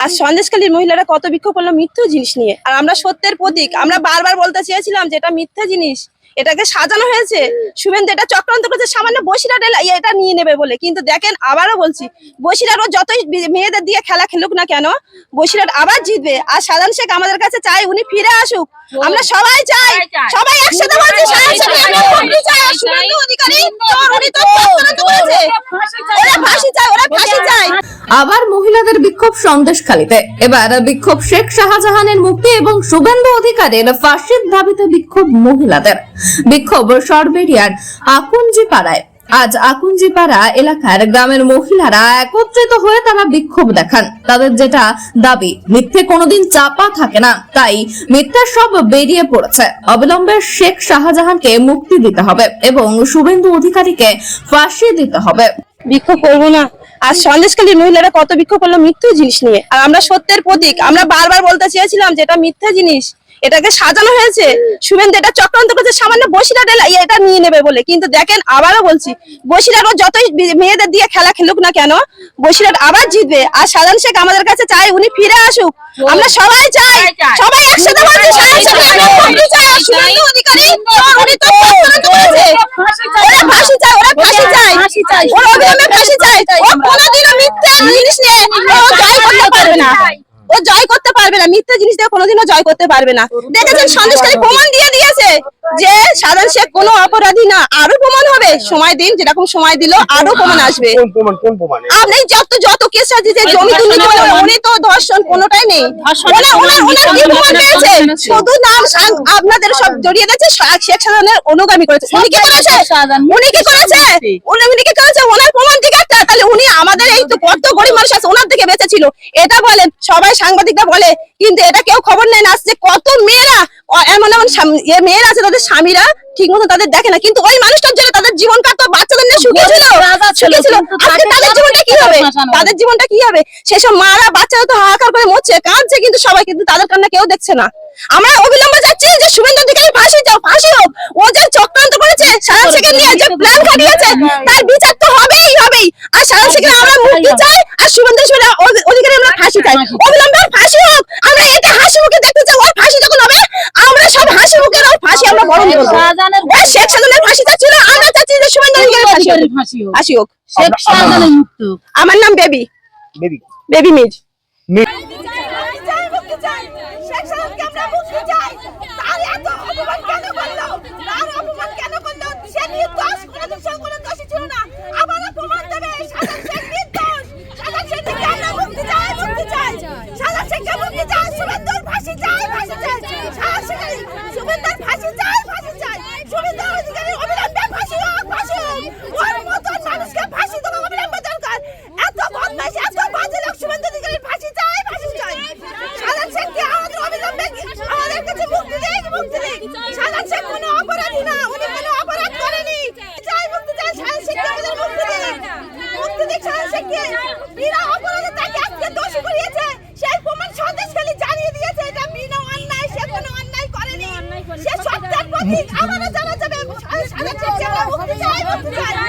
আর সন্দেশখালীর মহিলারা কত বিক্ষোভ করল মিথ্যু জিনিস নিয়ে। আর আমরা সত্যের প্রতীক। আমরা বারবার বলতে চেয়েছিলাম যে এটা মিথ্যা জিনিস। এটাকে সাজানো হয়েছে। শুভেন্দু এটা চক্রান্ত করেছে। সামান্য বসিরাট এলা- এটা নিয়ে নেবে বলে। কিন্তু দেখেন আবারও বলছি বসিরাট ও যতই মেয়েদের দিয়ে খেলা খেলুক না কেন বসিরাট আবার জিতবে। আর সাধারণ শেখ আমাদের কাছে চাই উনি ফিরে আসুক। আমরা সবাই চাই। সবাই একসাথে বলছি সাধারণ শেখ আমরা মুক্তি চাই আর শুভেন্দু অধিকারী চোর, উনি তো চক্রান্ত করেছে ওরা ফাঁসি চায় ওরা ফাঁসি চায় আবার মহিলাদের বিক্ষোভ সন্দেশখালীতে। এবার বিক্ষোভ শেখ শাহজাহানের মুক্তি এবং শুভেন্দু অধিকারের ফাঁসির দাবিতে বিক্ষোভ মহিলাদের। বিক্ষোভ সরবেরিয়ার আকুঞ্জি পাড়ায় আজ আকুঞ্জিপাড়া এলাকার গ্রামের মহিলারা একত্রিত হয়ে তারা বিক্ষোভ দেখান। তাদের যেটা দাবি, মিথ্যে কোনোদিন চাপা থাকে না, তাই মিথ্যা সব বেরিয়ে পড়েছে। অবিলম্বে শেখ শাহজাহানকে মুক্তি দিতে হবে এবং শুভেন্দু অধিকারীকে ফাঁসি দিতে হবে। বিক্ষোভ করব না। আর সন্দেশখালীর মহিলারা কত বিক্ষোভ করল মিথ্যু জিনিস নিয়ে। আর আমরা সত্যের প্রতীক। আমরা বারবার বলতে চেয়েছিলাম যে এটা মিথ্যা জিনিস। এটাকে সাজানো হয়েছে। শুভেন্দু, এটা চক্রান্ত করেছে। সামান্য বসিরাট এলা- এটা নিয়ে নেবে বলে। কিন্তু দেখেন, আবারও বলছি বসিরাট ও যতই মেয়েদের দিয়ে খেলা খেলুক না কেন বসিরাট আবার জিতবে। আর সাধারণ শেখ আমাদের কাছে চাই, উনি ফিরে আসুক। আমরা সবাই চাই। সবাই একসাথে চাই। অধিকারী ওরা ফাঁসি চায়, ওরা ফাঁসি চায়। ওরা অবিলম্বে ফাঁসি চায় ও কোনোদিনও মিথ্যা জিনিস নিয়ে ও জয় করতে পারবে না। ও জয় করতে পারবে না। মিথ্যা জিনিস দিয়ে কোনোদিনও জয় করতে পারবে না। দেখেছেন সন্দেশকারী প্রমাণ দিয়ে দিয়েছে যে সাধারণ শেখ কোনো অপরাধী না। আরও প্রমাণ হবে। সময় দিন যেরকম সময় দিল আরও প্রমাণ আসবে। কোন প্রমাণ কোন প্রমাণে? আপনি যত যত কেস আছে যে জমি দুর্নীতি উনি তো ধর্ষণ কোনোটাই নেই। শুধু নাম সাং- আপনাদের সব জড়িয়ে দিয়েছে শেখ সাধারণের অনুগামী করেছে। উনি কি করেছে? উনি কি করেছে? উনি কি করেছে? ওনার প্রমাণ ঠিক আছে তাহলে উনি আমাদের এই তো কত গরিব মানুষ আছে ওনার থেকে বেঁচে ছিল এটা বলেন সবাই সাংবাদিকরা বলে কিন্তু এটা কেউ খবর নেয় না যে কত মেয়েরা এমন এমন মেয়েরা আছে তাদের স্বামীরা ঠিক মতো তাদের দেখে না কিন্তু ওই মানুষটার জন্য তাদের জীবন কাটতো বাচ্চাদের নিয়ে সুখী ছিল সুখী ছিল আজকে তাদের জীবনটা কি হবে? তাদের জীবনটা কি হবে? সেসব মারা বাচ্চারা তো হাহাকার করে মরছে কাঁদছে কিন্তু সবাই কিন্তু তাদের কান্না কেউ দেখছে না। আমরা অবিলম্বে যাচ্ছি যে শুভেন্দু অধিকারী ফাঁসি যাও ফাঁসি হোক। ও যে চক্রান্ত করেছে সারা থেকে নিয়ে যে প্ল্যান খাটিয়েছে তার বিচার তো হবেই হবেই আর সারা থেকে আমরা চাই আর শুভেন্দু অধিকারী- অধিকারী আমরা ফাঁসি চাই। অবিলম্বে ওর ফাঁসি হোক। আমরা এতে হাসি মুখে দেখতে চাই ওর ফাঁসি যখন হবে আমরা সব হাসি মুখে ওর ফাঁসি আমরা বরণ করব। শেখ সাধনের ফাঁসি না আমরা চাচ্ছি যে শুভেন্দু অধিকারী ফাঁসি হোক। ফাঁসি হোক। শেখ শাহজাহানের মৃত্যু আমার নাম বেবি। বেবি। Baby Ms. শুভেন্দুর ফাঁসি চাই ফাঁসি চাই। ফাঁসি চাই ফাঁসি চাই ফাঁসি চাই। শুভেন্দু অধিকারী অবিলম্বে ফাঁসি হোক ফাঁসি হোক। ওর মতন মানুষকে ফাঁসি দেওয়া অবিলম্বে দরকার। এত বদমাইশ, এত বাজে লোক শুভেন্দু অধিকারী ফাঁসি চাই ফাঁসি চাই। সাধারণ শক্তি আমাদের অবিলম্বে আমাদের কাছে মুক্তি দিক মুক্তি দিক। সে সত্যের প্রতীক। আমারও জানা যাবে সারা চেষ্টা মুক্তি চাই মুক্তি চাই।